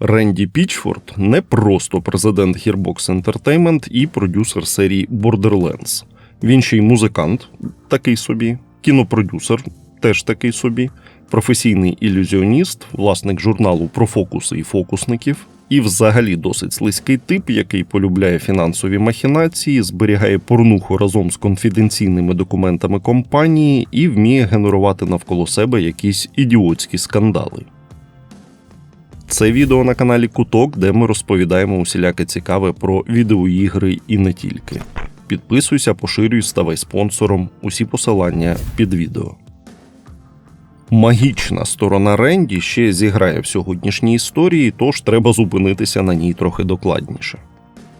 Ренді Пічфорд не просто президент Gearbox Entertainment і продюсер серії Borderlands. Він ще й музикант, такий собі, кінопродюсер, теж такий собі, професійний ілюзіоніст, власник журналу про фокуси і фокусників, і взагалі досить слизький тип, який полюбляє фінансові махінації, зберігає порнуху разом з конфіденційними документами компанії і вміє генерувати навколо себе якісь ідіотські скандали. Це відео на каналі Куток, де ми розповідаємо усіляке цікаве про відеоігри і не тільки. Підписуйся, поширюй, ставай спонсором. Усі посилання під відео. Магічна сторона Ренді ще зіграє в сьогоднішній історії, тож треба зупинитися на ній трохи докладніше.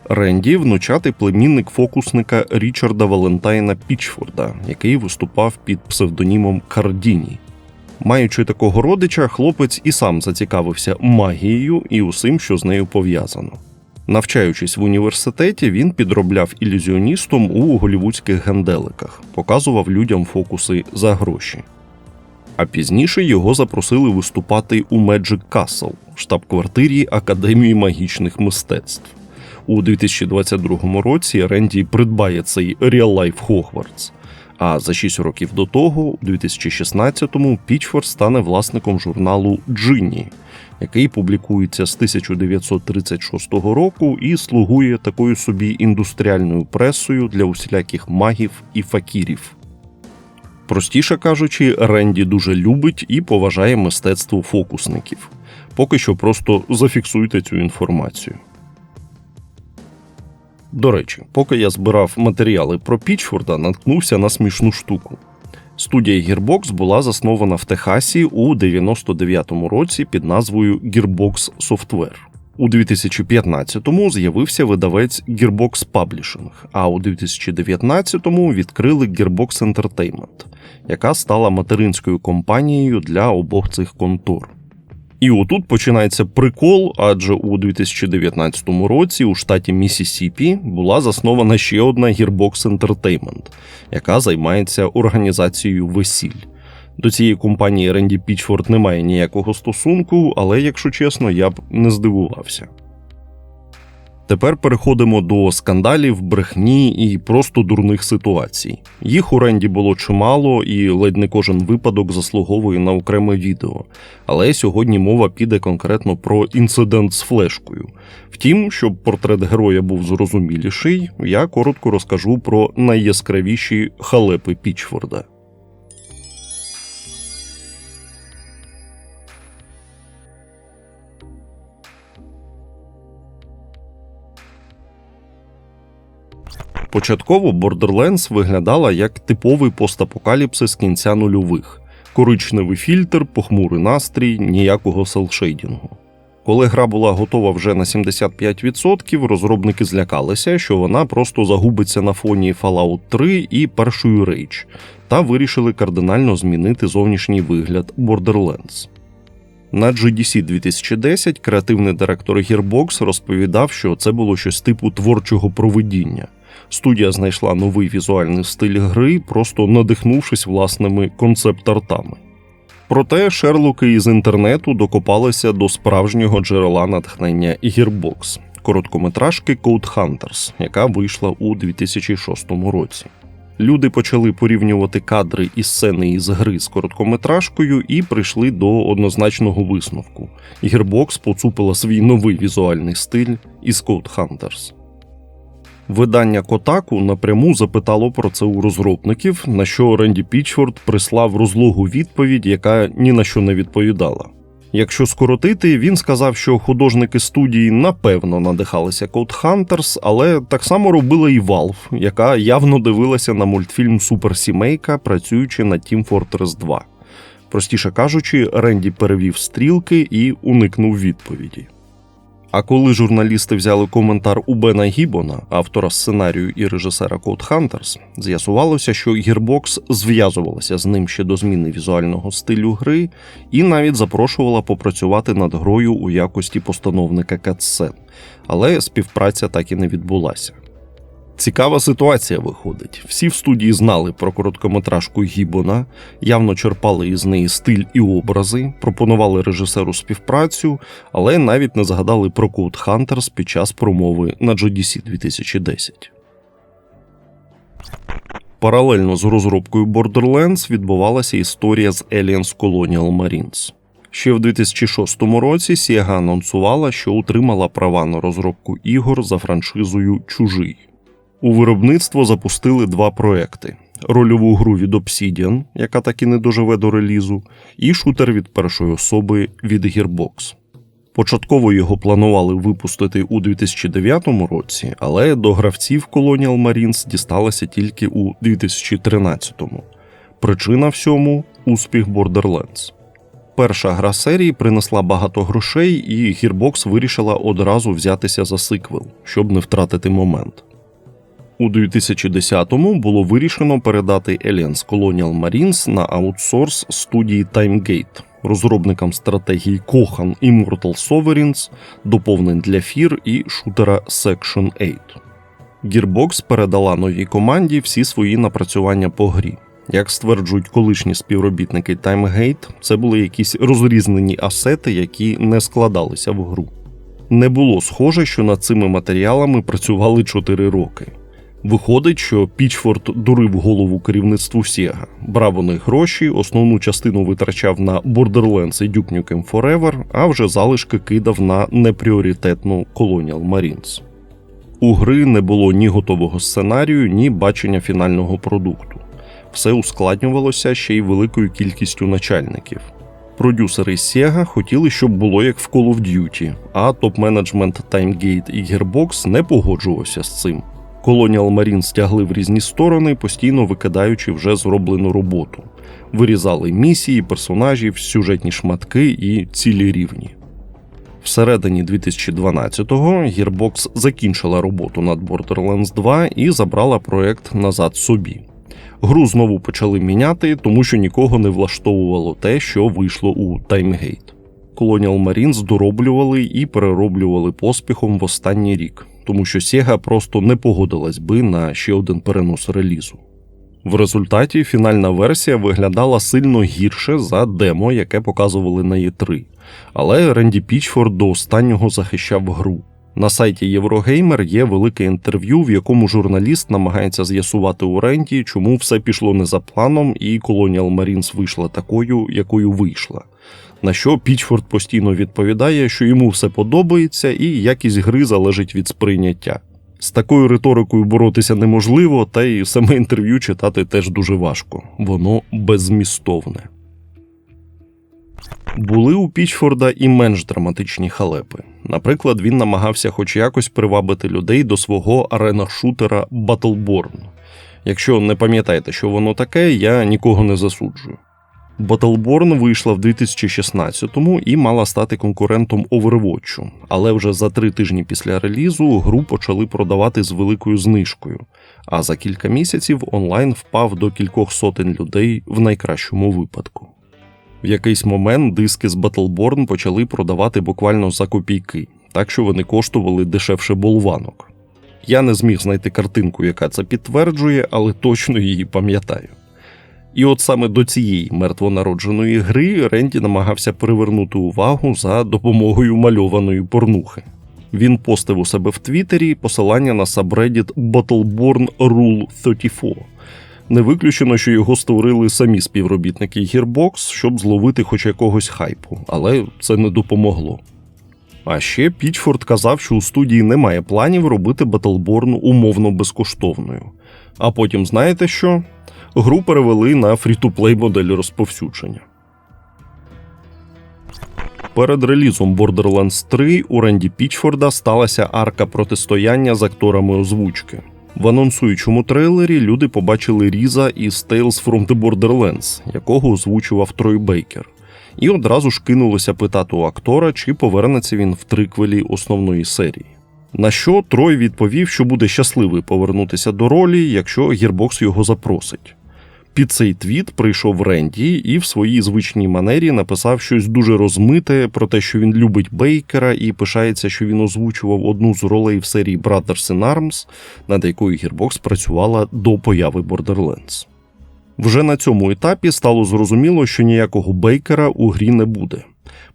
Ренді внучатий племінник фокусника Річарда Валентайна Пічфорда, який виступав під псевдонімом Кардіні. Маючи такого родича, хлопець і сам зацікавився магією і усім, що з нею пов'язано. Навчаючись в університеті, він підробляв ілюзіоністом у голівудських генделиках, показував людям фокуси за гроші. А пізніше його запросили виступати у Magic Castle, штаб-квартирі Академії магічних мистецтв. У 2022 році Ренді придбає цей Real Life Hogwarts. А за 6 років до того, у 2016-му, Пічфорд стане власником журналу Джинні, який публікується з 1936 року і слугує такою собі індустріальною пресою для усіляких магів і факірів. Простіше кажучи, Ренді дуже любить і поважає мистецтво фокусників. Поки що просто зафіксуйте цю інформацію. До речі, поки я збирав матеріали про Пічфорда, наткнувся на смішну штуку. Студія Gearbox була заснована в Техасі у 99-му році під назвою Gearbox Software. У 2015-му з'явився видавець Gearbox Publishing, а у 2019-му відкрили Gearbox Entertainment, яка стала материнською компанією для обох цих контор. І отут починається прикол, адже у 2019 році у штаті Місісіпі була заснована ще одна Gearbox Entertainment, яка займається організацією весіль. До цієї компанії Ренді Пічфорд немає ніякого стосунку, але, якщо чесно, я б не здивувався. Тепер переходимо до скандалів, брехні і просто дурних ситуацій. Їх у Ренді було чимало, і ледь не кожен випадок заслуговує на окреме відео. Але сьогодні мова піде конкретно про інцидент з флешкою. Втім, щоб портрет героя був зрозуміліший, я коротко розкажу про найяскравіші халепи Пічфорда. Початково Borderlands виглядала як типовий постапокаліпсис кінця нульових: коричневий фільтр, похмурий настрій, ніякого селшейдінгу. Коли гра була готова вже на 75%, розробники злякалися, що вона просто загубиться на фоні Fallout 3 і першої Rage, та вирішили кардинально змінити зовнішній вигляд Borderlands. На GDC 2010 креативний директор Gearbox розповідав, що це було щось типу творчого провидіння. Студія знайшла новий візуальний стиль гри, просто надихнувшись власними концепт-артами. Проте Шерлоки із інтернету докопалися до справжнього джерела натхнення Gearbox – короткометражки Code Hunters, яка вийшла у 2006 році. Люди почали порівнювати кадри і сцени із гри з короткометражкою і прийшли до однозначного висновку. Gearbox поцупила свій новий візуальний стиль із Code Hunters. Видання Котаку напряму запитало про це у розробників, на що Ренді Пічфорд прислав розлогу відповідь, яка ні на що не відповідала. Якщо скоротити, він сказав, що художники студії напевно надихалися Code Hunters, але так само робила і Valve, яка явно дивилася на мультфільм Суперсімейка, працюючи над Team Fortress 2. Простіше кажучи, Ренді перевів стрілки і уникнув відповіді. А коли журналісти взяли коментар у Бена Гібона, автора сценарію і режисера Код Хантерс, з'ясувалося, що Gearbox зв'язувалася з ним ще до зміни візуального стилю гри і навіть запрошувала попрацювати над грою у якості постановника катсцен, але співпраця так і не відбулася. Цікава ситуація виходить. Всі в студії знали про короткометражку Гібона, явно черпали із неї стиль і образи, пропонували режисеру співпрацю, але навіть не згадали про Code Hunters під час промови на GDC 2010. Паралельно з розробкою Borderlands відбувалася історія з Aliens Colonial Marines. Ще в 2006 році Sega анонсувала, що утримала права на розробку ігор за франшизою Чужий. У виробництво запустили два проекти: рольову гру від Obsidian, яка так і не доживе до релізу, і шутер від першої особи від Gearbox. Початково його планували випустити у 2009 році, але до гравців Colonial Marines дісталося тільки у 2013. Причина всьому успіх Borderlands. Перша гра серії принесла багато грошей, і Gearbox вирішила одразу взятися за сиквел, щоб не втратити момент. У 2010-му було вирішено передати Aliens Colonial Marines на аутсорс студії TimeGate, розробникам стратегії Kohan Immortal Sovereigns, доповнень для фір і шутера Section 8. Gearbox передала новій команді всі свої напрацювання по грі. Як стверджують колишні співробітники TimeGate, це були якісь розрізнені асети, які не складалися в гру. Не було схоже, що над цими матеріалами працювали 4 роки. Виходить, що Пічфорд дурив голову керівництву Сєга, брав у них гроші, основну частину витрачав на Borderlands і Duke Nukem Forever, а вже залишки кидав на непріоритетну Colonial Marines. У гри не було ні готового сценарію, ні бачення фінального продукту. Все ускладнювалося ще й великою кількістю начальників. Продюсери Sega хотіли, щоб було як в Call of Duty, а топ-менеджмент TimeGate і Gearbox не погоджувався з цим. Colonial Marines стягли в різні сторони, постійно викидаючи вже зроблену роботу. Вирізали місії, персонажів, сюжетні шматки і цілі рівні. Всередині 2012-го Gearbox закінчила роботу над Borderlands 2 і забрала проект назад собі. Гру знову почали міняти, тому що нікого не влаштовувало те, що вийшло у TimeGate. Colonial Marines дороблювали і перероблювали поспіхом в останній рік, тому що Sega просто не погодилась би на ще один перенос релізу. В результаті фінальна версія виглядала сильно гірше за демо, яке показували на E3, але Ренді Пічфорд до останнього захищав гру. На сайті Єврогеймер є велике інтерв'ю, в якому журналіст намагається з'ясувати у Ренді, чому все пішло не за планом, і Colonial Marines вийшла такою, якою вийшла. На що Пічфорд постійно відповідає, що йому все подобається, і якість гри залежить від сприйняття. З такою риторикою боротися неможливо, та й саме інтерв'ю читати теж дуже важко, воно беззмістовне. Були у Пічфорда і менш драматичні халепи. Наприклад, він намагався хоч якось привабити людей до свого арена-шутера Battleborn. Якщо не пам'ятаєте, що воно таке, я нікого не засуджую. Battleborn вийшла в 2016-му і мала стати конкурентом Overwatch, але вже за три тижні після релізу гру почали продавати з великою знижкою, а за кілька місяців онлайн впав до кількох сотень людей в найкращому випадку. В якийсь момент диски з Battleborn почали продавати буквально за копійки, так що вони коштували дешевше болванок. Я не зміг знайти картинку, яка це підтверджує, але точно її пам'ятаю. І от саме до цієї мертвонародженої гри Ренді намагався привернути увагу за допомогою мальованої порнухи. Він постив у себе в Твіттері посилання на сабреддіт Battleborn Rule 34. Не виключено, що його створили самі співробітники Gearbox, щоб зловити хоч якогось хайпу, але це не допомогло. А ще Пічфорд казав, що у студії немає планів робити Battleborn умовно безкоштовною. А потім, знаєте що? Гру перевели на фрі-ту-плей модель розповсюдження. Перед релізом Borderlands 3 у Ренді Пічфорда сталася арка протистояння з акторами озвучки. В анонсуючому трейлері люди побачили Різа із Tales from the Borderlands, якого озвучував Трой Бейкер, і одразу ж кинулося питати у актора, чи повернеться він в триквелі основної серії. На що Трой відповів, що буде щасливий повернутися до ролі, якщо Гірбокс його запросить. Під цей твіт прийшов Ренді і в своїй звичній манері написав щось дуже розмите про те, що він любить Бейкера і пишається, що він озвучував одну з ролей в серії Brothers in Arms, над якою Gearbox працювала до появи Borderlands. Вже на цьому етапі стало зрозуміло, що ніякого Бейкера у грі не буде.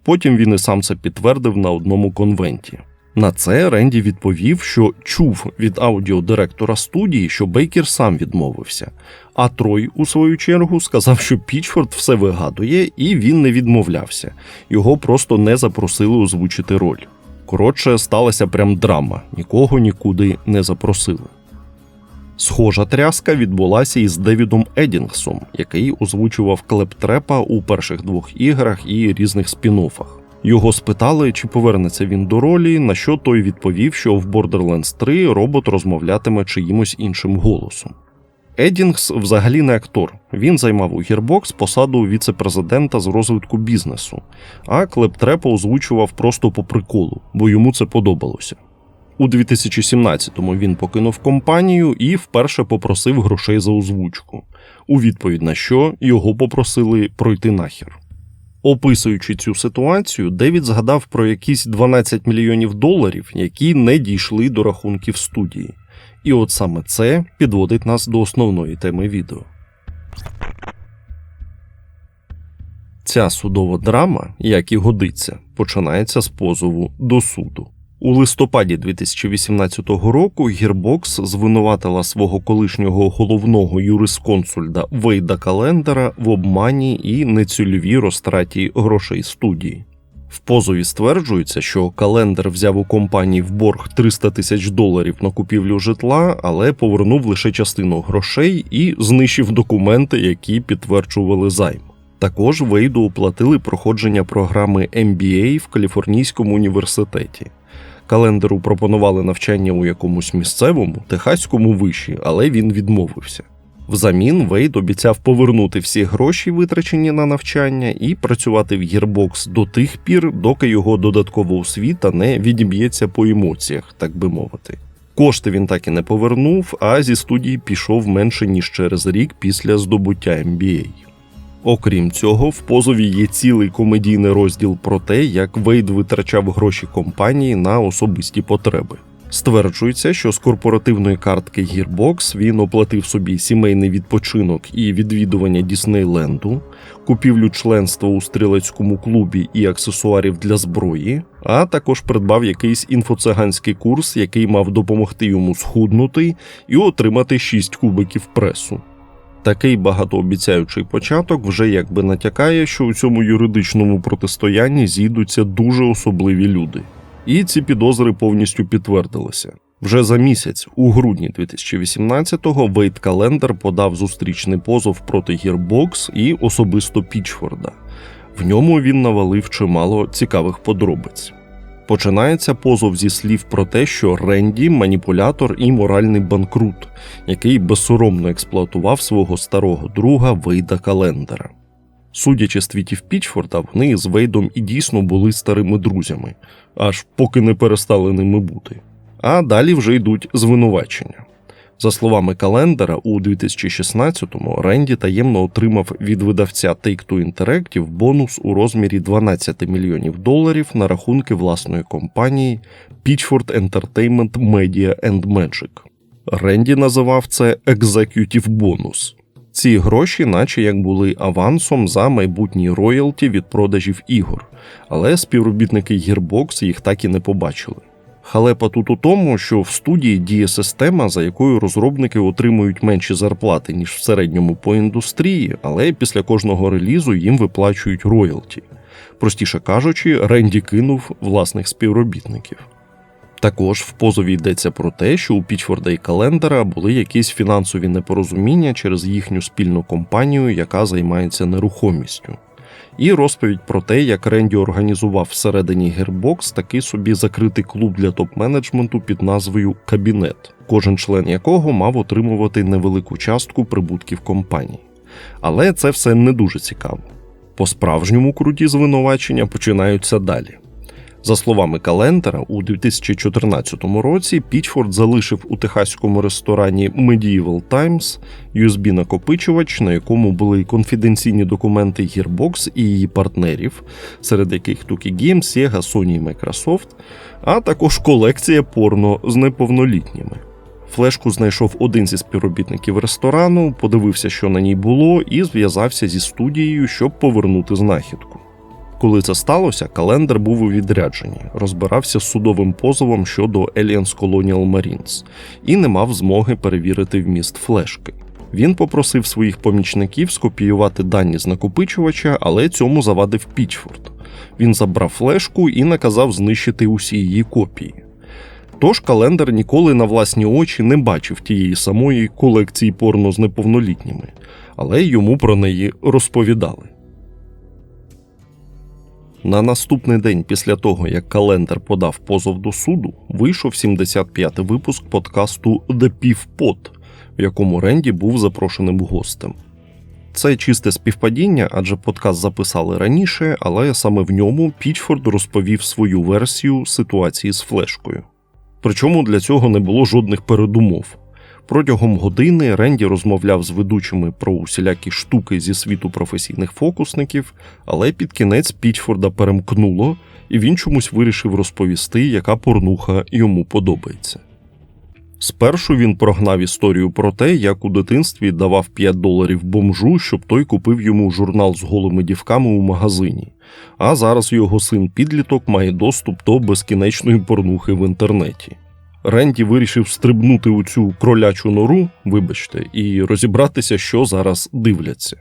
Потім він і сам це підтвердив на одному конвенті. На це Ренді відповів, що чув від аудіодиректора студії, що Бейкер сам відмовився. А Трой, у свою чергу, сказав, що Пічфорд все вигадує, і він не відмовлявся. Його просто не запросили озвучити роль. Коротше, сталася прям драма, нікого нікуди не запросили. Схожа тряска відбулася із Девідом Едінгсом, який озвучував клептрепа у перших двох іграх і різних спін-оффах. Його спитали, чи повернеться він до ролі, на що той відповів, що в Borderlands 3 робот розмовлятиме чиїмось іншим голосом. Едінгс взагалі не актор. Він займав у Gearbox посаду віце-президента з розвитку бізнесу, а клептрепа озвучував просто по приколу, бо йому це подобалося. У 2017-му він покинув компанію і вперше попросив грошей за озвучку, у відповідь на що його попросили пройти нахер. Описуючи цю ситуацію, Девід згадав про якісь 12 мільйонів доларів, які не дійшли до рахунків студії. І от саме це підводить нас до основної теми відео. Ця судова драма, як і годиться, починається з позову до суду. У листопаді 2018 року Gearbox звинуватила свого колишнього головного юрисконсульда Вейда Календера в обмані і нецільовій розтраті грошей студії. В позові стверджується, що календер взяв у компанії в борг 300 тисяч доларів на купівлю житла, але повернув лише частину грошей і знищив документи, які підтверджували займ. Також Вейду оплатили проходження програми MBA в Каліфорнійському університеті. Календеру пропонували навчання у якомусь місцевому техаському виші, але він відмовився. Взамін Вейд обіцяв повернути всі гроші, витрачені на навчання, і працювати в Gearbox до тих пір, доки його додаткова освіта не відіб'ється по емоціях, так би мовити. Кошти він так і не повернув, а зі студії пішов менше ніж через рік після здобуття MBA. Окрім цього, в позові є цілий комедійний розділ про те, як Вейд витрачав гроші компанії на особисті потреби. Стверджується, що з корпоративної картки Gearbox він оплатив собі сімейний відпочинок і відвідування Діснейленду, купівлю членства у стрілецькому клубі і аксесуарів для зброї, а також придбав якийсь інфоциганський курс, який мав допомогти йому схуднути і отримати 6 кубиків пресу. Такий багатообіцяючий початок вже якби натякає, що у цьому юридичному протистоянні зійдуться дуже особливі люди. І ці підозри повністю підтвердилися. Вже за місяць, у грудні 2018-го, Вейт Календер подав зустрічний позов проти Gearbox і особисто Пічфорда. В ньому він навалив чимало цікавих подробиць. Починається позов зі слів про те, що Ренді маніпулятор і моральний банкрут, який безсоромно експлуатував свого старого друга Вейда Календера. Судячи з твітів Пічфорда, вони з Вейдом і дійсно були старими друзями, аж поки не перестали ними бути. А далі вже йдуть звинувачення. За словами календера, у 2016-му Ренді таємно отримав від видавця Take-Two Interactive бонус у розмірі 12 мільйонів доларів на рахунки власної компанії Pitchford Entertainment Media and Magic. Ренді називав це Executive бонус. Ці гроші, наче як були авансом за майбутні роялті від продажів ігор, але співробітники Gearbox їх так і не побачили. Халепа тут у тому, що в студії діє система, за якою розробники отримують менші зарплати, ніж в середньому по індустрії, але після кожного релізу їм виплачують роялті. Простіше кажучи, Ренді кинув власних співробітників. Також в позові йдеться про те, що у Пічфорда і Календера були якісь фінансові непорозуміння через їхню спільну компанію, яка займається нерухомістю і розповідь про те, як Ренді організував всередині гербокс такий собі закритий клуб для топ-менеджменту під назвою Кабінет, кожен член якого мав отримувати невелику частку прибутків компанії. Але це все не дуже цікаво. По справжньому круті звинувачення починаються далі. За словами Календера, у 2014 році Пічфорд залишив у техаському ресторані Medieval Times USB-накопичувач, на якому були конфіденційні документи Gearbox і її партнерів, серед яких Tuki Games, Sega, Sony і Microsoft, а також колекція порно з неповнолітніми. Флешку знайшов один зі співробітників ресторану, подивився, що на ній було, і зв'язався зі студією, щоб повернути знахідку. Коли це сталося, календар був у відрядженні, розбирався з судовим позовом щодо Aliens Colonial Marines і не мав змоги перевірити вміст флешки. Він попросив своїх помічників скопіювати дані з накопичувача, але цьому завадив Пічфорд. Він забрав флешку і наказав знищити усі її копії. Тож календар ніколи на власні очі не бачив тієї самої колекції порно з неповнолітніми, але йому про неї розповідали. На наступний день після того, як календар подав позов до суду, вийшов 75-й випуск подкасту The Pod, в якому Ренді був запрошеним гостем. Це чисте співпадіння, адже подкаст записали раніше, але саме в ньому Пічфорд розповів свою версію ситуації з флешкою. Причому для цього не було жодних передумов. Протягом години Ренді розмовляв з ведучими про усілякі штуки зі світу професійних фокусників, але під кінець Пічфорда перемкнуло, і він чомусь вирішив розповісти, яка порнуха йому подобається. Спершу він прогнав історію про те, як у дитинстві давав 5 доларів бомжу, щоб той купив йому журнал з голими дівками у магазині, а зараз його син підліток має доступ до безкінечної порнухи в інтернеті. Ренді вирішив стрибнути у цю кролячу нору, вибачте, і розібратися, що зараз дивляться.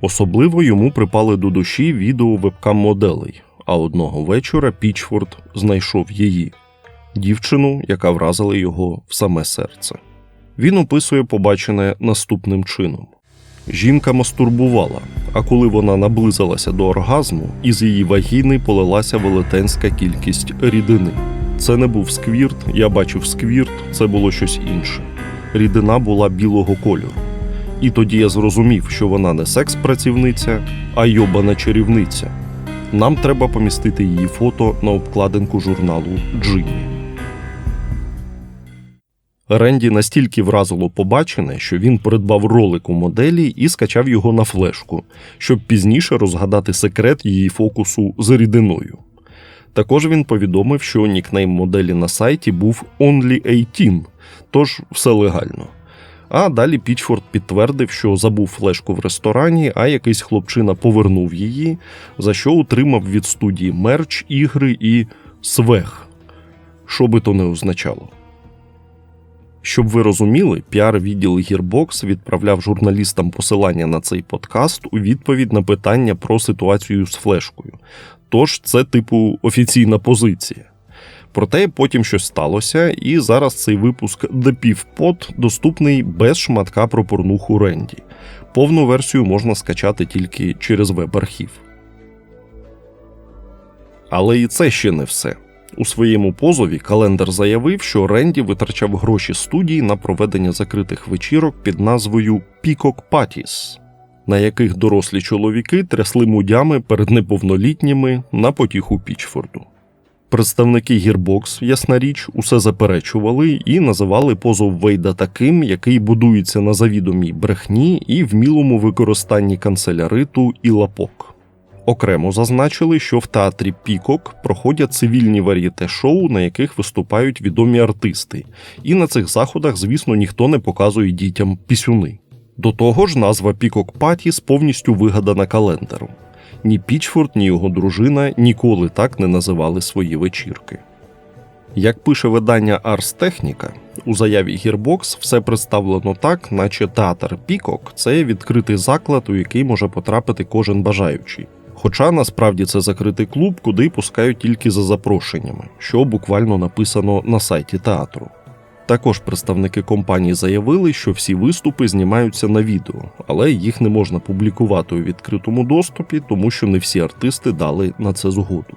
Особливо йому припали до душі відео вебкам-моделей, а одного вечора Пічфорд знайшов її дівчину, яка вразила його в саме серце. Він описує побачене наступним чином: жінка мастурбувала, а коли вона наблизилася до оргазму, із її вагіни полилася велетенська кількість рідини. Це не був сквірт, я бачив сквірт, це було щось інше. Рідина була білого кольору. І тоді я зрозумів, що вона не секс-працівниця, а йобана чарівниця. Нам треба помістити її фото на обкладинку журналу Джині. Ренді настільки вразило побачене, що він придбав ролик у моделі і скачав його на флешку, щоб пізніше розгадати секрет її фокусу з рідиною. Також він повідомив, що нікнейм моделі на сайті був Only18, тож все легально. А далі Пічфорд підтвердив, що забув флешку в ресторані, а якийсь хлопчина повернув її, за що отримав від студії мерч, ігри і свех, що би то не означало. Щоб ви розуміли, піар-відділ Gearbox відправляв журналістам посилання на цей подкаст у відповідь на питання про ситуацію з флешкою. Тож це, типу, офіційна позиція. Проте потім щось сталося, і зараз цей випуск The Pivpod доступний без шматка про порнуху Ренді. Повну версію можна скачати тільки через веб-архів. Але і це ще не все. У своєму позові календар заявив, що Ренді витрачав гроші студії на проведення закритих вечірок під назвою Peacock Parties, на яких дорослі чоловіки трясли мудями перед неповнолітніми на потіху Пічфорду. Представники Gearbox, ясна річ, усе заперечували і називали позов Вейда таким, який будується на завідомій брехні і вмілому використанні канцеляриту і лапок. Окремо зазначили, що в театрі Пікок проходять цивільні варієте шоу, на яких виступають відомі артисти, і на цих заходах, звісно, ніхто не показує дітям пісюни. До того ж, назва Пікок Патіс повністю вигадана календаром. Ні Пічфорд, ні його дружина ніколи так не називали свої вечірки. Як пише видання Ars Technica, у заяві Gearbox все представлено так, наче театр Пікок це відкритий заклад, у який може потрапити кожен бажаючий. Хоча насправді це закритий клуб, куди пускають тільки за запрошеннями, що буквально написано на сайті театру. Також представники компанії заявили, що всі виступи знімаються на відео, але їх не можна публікувати у відкритому доступі, тому що не всі артисти дали на це згоду.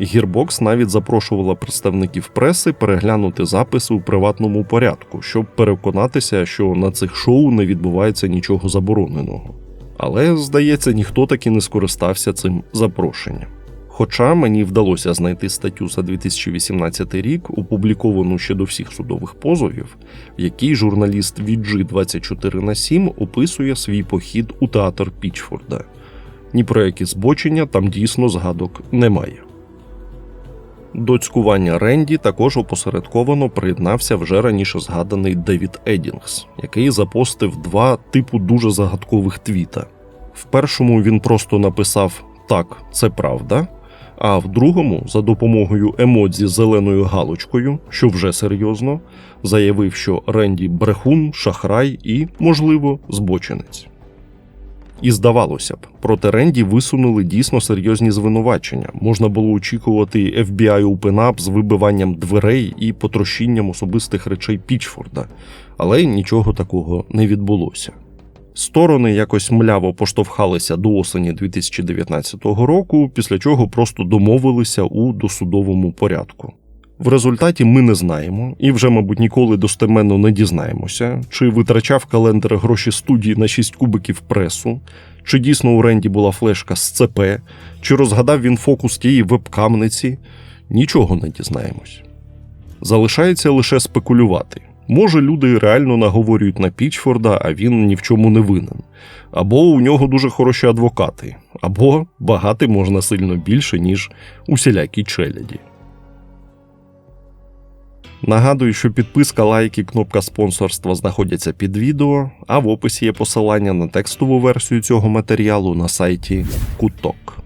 Гірбокс навіть запрошувала представників преси переглянути записи у приватному порядку, щоб переконатися, що на цих шоу не відбувається нічого забороненого. Але, здається, ніхто таки не скористався цим запрошенням. Хоча мені вдалося знайти статтю за 2018 рік, опубліковану ще до всіх судових позовів, в якій журналіст VG 24 на 7 описує свій похід у театр Пічфорда. Ні про які збочення там дійсно згадок немає. До цькування Ренді також опосередковано приєднався вже раніше згаданий Девід Едінгс, який запостив два типу дуже загадкових твіта. В першому він просто написав Так, це правда. А в другому, за допомогою емодзі зеленою галочкою, що вже серйозно, заявив, що Ренді брехун, шахрай і, можливо, збочинець. І здавалося б, проти Ренді висунули дійсно серйозні звинувачення. Можна було очікувати FBI Open Up з вибиванням дверей і потрощінням особистих речей Пічфорда, але нічого такого не відбулося. Сторони якось мляво поштовхалися до осені 2019 року, після чого просто домовилися у досудовому порядку. В результаті ми не знаємо і вже, мабуть, ніколи достеменно не дізнаємося, чи витрачав календар гроші студії на 6 кубиків пресу, чи дійсно у Ренді була флешка з ЦП, чи розгадав він фокус тієї вебкамниці. Нічого не дізнаємось. Залишається лише спекулювати. Може, люди реально наговорюють на Пічфорда, а він ні в чому не винен. Або у нього дуже хороші адвокати, або багати можна сильно більше, ніж усілякій челяді. Нагадую, що підписка, лайк і кнопка спонсорства знаходяться під відео, а в описі є посилання на текстову версію цього матеріалу на сайті Куток.